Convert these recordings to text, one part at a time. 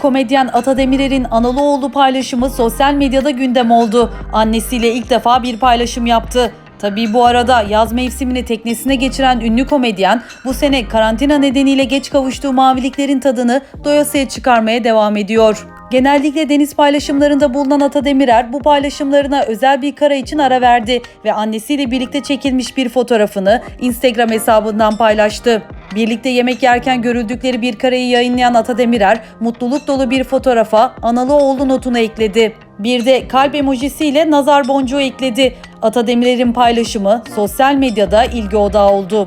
komedyen Ata Demirer'in analı oğlu paylaşımı sosyal medyada gündem oldu. Annesiyle ilk defa bir paylaşım yaptı. Tabii bu arada yaz mevsimini teknesine geçiren ünlü komedyen bu sene karantina nedeniyle geç kavuştuğu maviliklerin tadını doyasıya çıkarmaya devam ediyor. Genellikle deniz paylaşımlarında bulunan Ata Demirer bu paylaşımlarına özel bir kara için ara verdi ve annesiyle birlikte çekilmiş bir fotoğrafını Instagram hesabından paylaştı. Birlikte yemek yerken görüldükleri bir kareyi yayınlayan Ata Demirer mutluluk dolu bir fotoğrafa analı oğlu notunu ekledi. Bir de kalp emojisiyle nazar boncuğu ekledi. Ata Demirer'in paylaşımı sosyal medyada ilgi odağı oldu.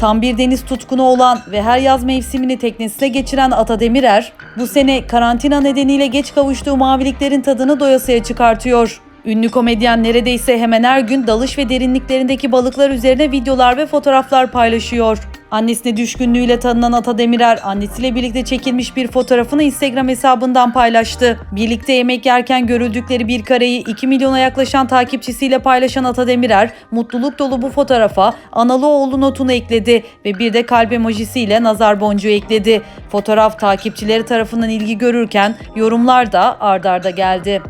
Tam bir deniz tutkunu olan ve her yaz mevsimini teknesine geçiren Ata Demirer, bu sene karantina nedeniyle geç kavuştuğu maviliklerin tadını doyasıya çıkartıyor. Ünlü komedyen neredeyse hemen her gün dalış ve derinliklerindeki balıklar üzerine videolar ve fotoğraflar paylaşıyor. Annesine düşkünlüğüyle tanınan Ata Demirer, annesiyle birlikte çekilmiş bir fotoğrafını Instagram hesabından paylaştı. Birlikte yemek yerken görüldükleri bir kareyi 2 milyona yaklaşan takipçisiyle paylaşan Ata Demirer, mutluluk dolu bu fotoğrafa analı oğlu notunu ekledi ve bir de kalp emojisiyle nazar boncuğu ekledi. Fotoğraf takipçileri tarafından ilgi görürken yorumlar da ardarda geldi.